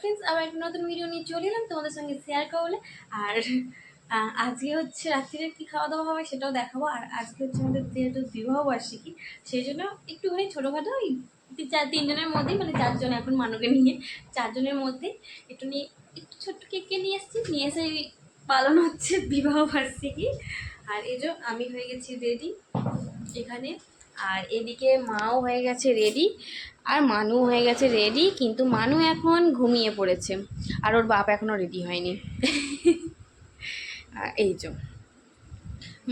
Friends আবার একটা নতুন ভিডিও নিয়ে চলে এলাম তোমাদের সঙ্গে শেয়ার করলে আর আজকে হচ্ছে রাত্রিরে কি খাওয়া দাওয়া হবে সেটাও দেখাবো। আর আজকে হচ্ছে আমাদের যেহেতু বিবাহ বার্ষিকী সেই জন্য একটুখানি ছোটোখাটো ওই চার, তিনজনের মধ্যেই মানে চারজন এখন মানুকে নিয়ে, চারজনের মধ্যে একটু নিয়ে, একটু ছোট্ট কেককে নিয়ে এসেছি। নিয়ে এসে পালন হচ্ছে বিবাহ বার্ষিকী আর এই যে আমি হয়ে গেছি রেডি এখানে আর এদিকে মাও হয়ে গেছে রেডি আর মানু হয়ে গেছে রেডি কিন্তু মানু এখন ঘুমিয়ে পড়েছে। আর ওর বাপ এখনও রেডি হয়নি। এই যে।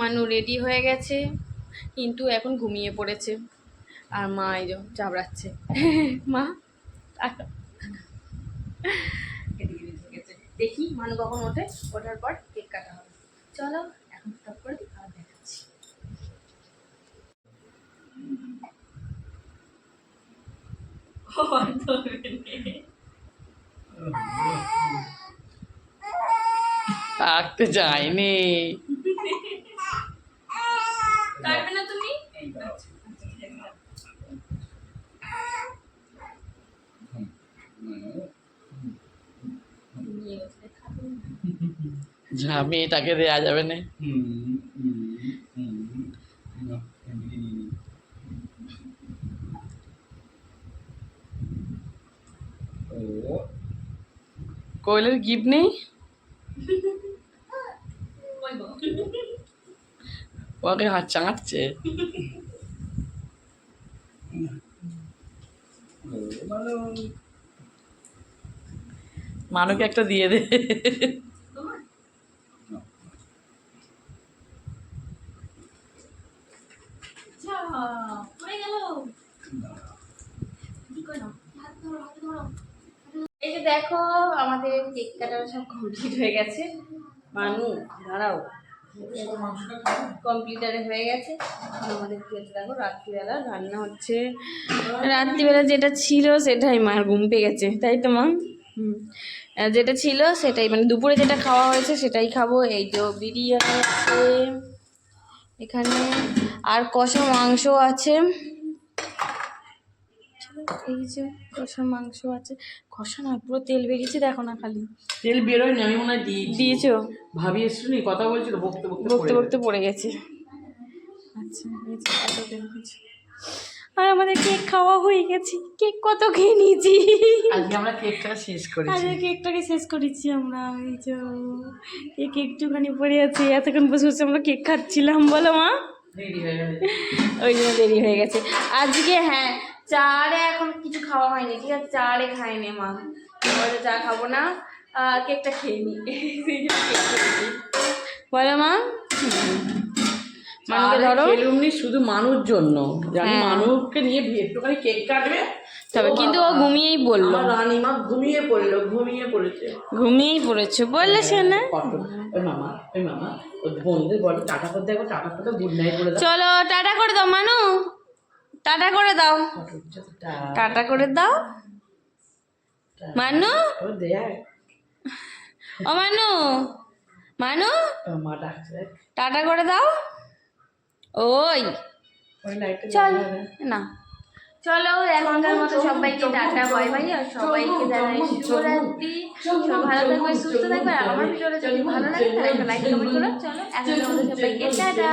মানু রেডি হয়ে গেছে, কিন্তু এখন ঘুমিয়ে পড়েছে। আর মা এই যে চাবড়াচ্ছে। মা। দেখি মানু কখন ওঠে, ওঠার পর কেক কাটা হবে। চলো, এখন টপ করে দিই আর দেখাচ্ছি থাকতে যায়নি কাটবে না তুমি? নিয়ে গেছে, খাবে না। আমি তাকে দেয়া যাবে না। কোয়েলের গিফট নেই ওকে হাত চাঁচ্ছে মানুকে একটা দিয়ে দে? পড়ে গেল। কি? হাত ধরো, হাত ধরো। দেখো, আমাদের কেক কাটার সব কমপ্লিট হয়ে গেছে। মানু, দাঁড়াও। কমপ্লিটারে হয়ে গেছে। আমাদের কেক দেখো, রাত্রিবেলা রান্না হচ্ছে। রাত্রিবেলা যেটা ছিল সেটাই মার ঘুম পেয়ে গেছে, তাই তো মা? যেটা ছিল সেটাই মানে দুপুরে যেটা খাওয়া হয়েছে সেটাই খাব। এই তো বিরিয়ানি আছে এখানে। আর কষা মাংস আছে। এই যে কষা মাংস আছে। কষা না পুরো তেল বেরিয়েছে দেখো না খালি। তেল বেরোয় না আমি মনে হয় দিয়েছি। ভাবি এসছো নি কথা বলছিল বকতে বকতে বকতে পড়ে বকতে পড়ে গেছে। আচ্ছা এই যে তেল আর আমাদের কেক খাওয়া হয়ে গেছে। কেক কত খেয়ে নিয়েছি। আজকে আমরা কেকটা শেষ করেছি। আরে কেকটাকে শেষ করেছি আমরা এই যে কেক একটুখানি পড়ে আছে এতক্ষণ বসে বসে আমরা কেক খাচ্ছিলাম বলো মা। ওই জন্য দেরি হয়ে গেছে। আজকে হ্যাঁ চারে এখন কিছু খাওয়া হয়নি ঠিক আছে? চারে খাইনি মা। বলে চা খাব না কেকটা খেয়ে নি। বলো মা। ধরো। খেলুমনি শুধু মানুষ জন্য। জানি হ্যাঁ। মানুষকে নিয়ে একটুখানি কেক কাটবে তবে কিন্তু ও ঘুমিয়েই বলল রানীমা ঘুমিয়ে পড়ল ঘুমিয়ে পড়েছে। ঘুমিয়েই পড়েছে বললে সে না মামা ওই মামা ওই বোনদের বলো টাটা করতে দেখো টাটা করতে গুড নাইট বলে চলো টাটা করে দাও মানু। টাটা করে দাও। টাটা করে দাও। মানু? ও মানু? মানু। টাটা করে দাও। ওই। চল, না। চলো, এখনকার মতো সবাইকে টাটা, বাই বাই, আর সবাইকে জানাই শুভরাত্রি। সব ভালো থাকবে, সুস্থ থাকবে, আর আমার ভিডিওটা যদি ভালো লাগে, তাহলে একটা লাইক কমেন্ট করো। চলো মতো সবাইকে টাটা।